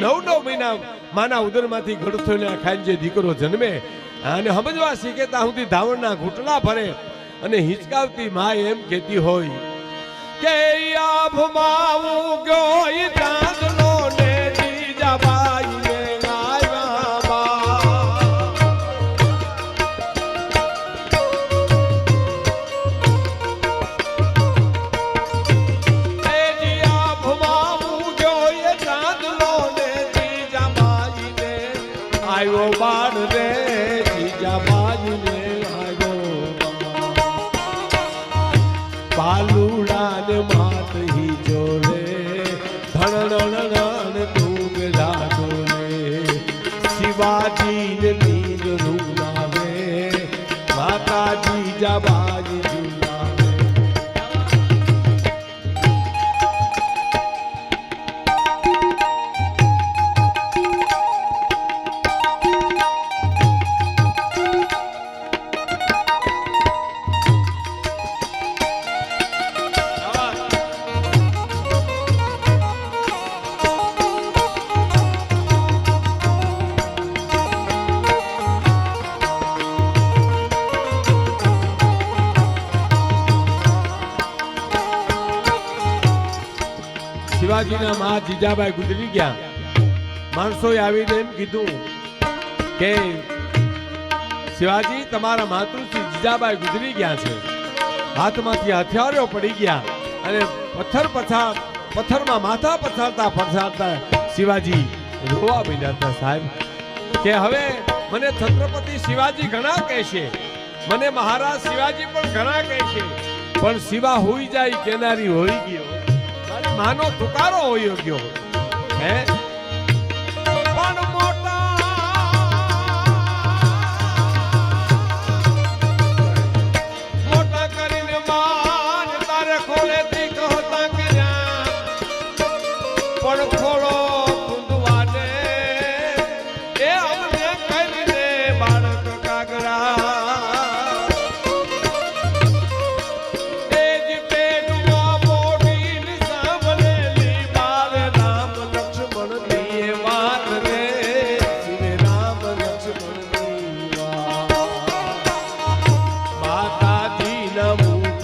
નવ નવ મહિના માના ઉદરમાંથી ઘડું થઈને ખાઈને જે દીકરો જન્મે, અને સમજવા શીખે ત્યાં સુધી ધાવણના ઘૂંટણા ભરે અને હિંચકાવતી મા એમ કહેતી હોય, કે આભમાં ઉગ્યો આવ્યો બાળ રે જીજાબાઈ ને આવ્યો. પાલુડા ને માત હી જોડે ધણ ડુંગરા રે શિવાજી ને શિવાજીના મા જીજાબાઈ ગુજરી ગયા. માણસોએ આવીને એમ કીધું કે, શિવાજી, તમારા માતૃશ્રી જીજાબાઈ ગુજરી ગયા છે. હાથમાંથી હથિયારો પડી ગયા અને પથ્થર પછાર પથ્થરમાં માથા પછાડતા પછાડતા શિવાજી રોવા માંડ્યા હતા, સાહેબ. કે હવે મને છત્રપતિ શિવાજી ઘણા કહે છે. મને મહારાજ શિવાજી પણ ઘણા કહે છે. પણ શિવા હોઈ જાય, કેનારી હોઈ ગયો માનો તુકારો હોય ગયો. હે?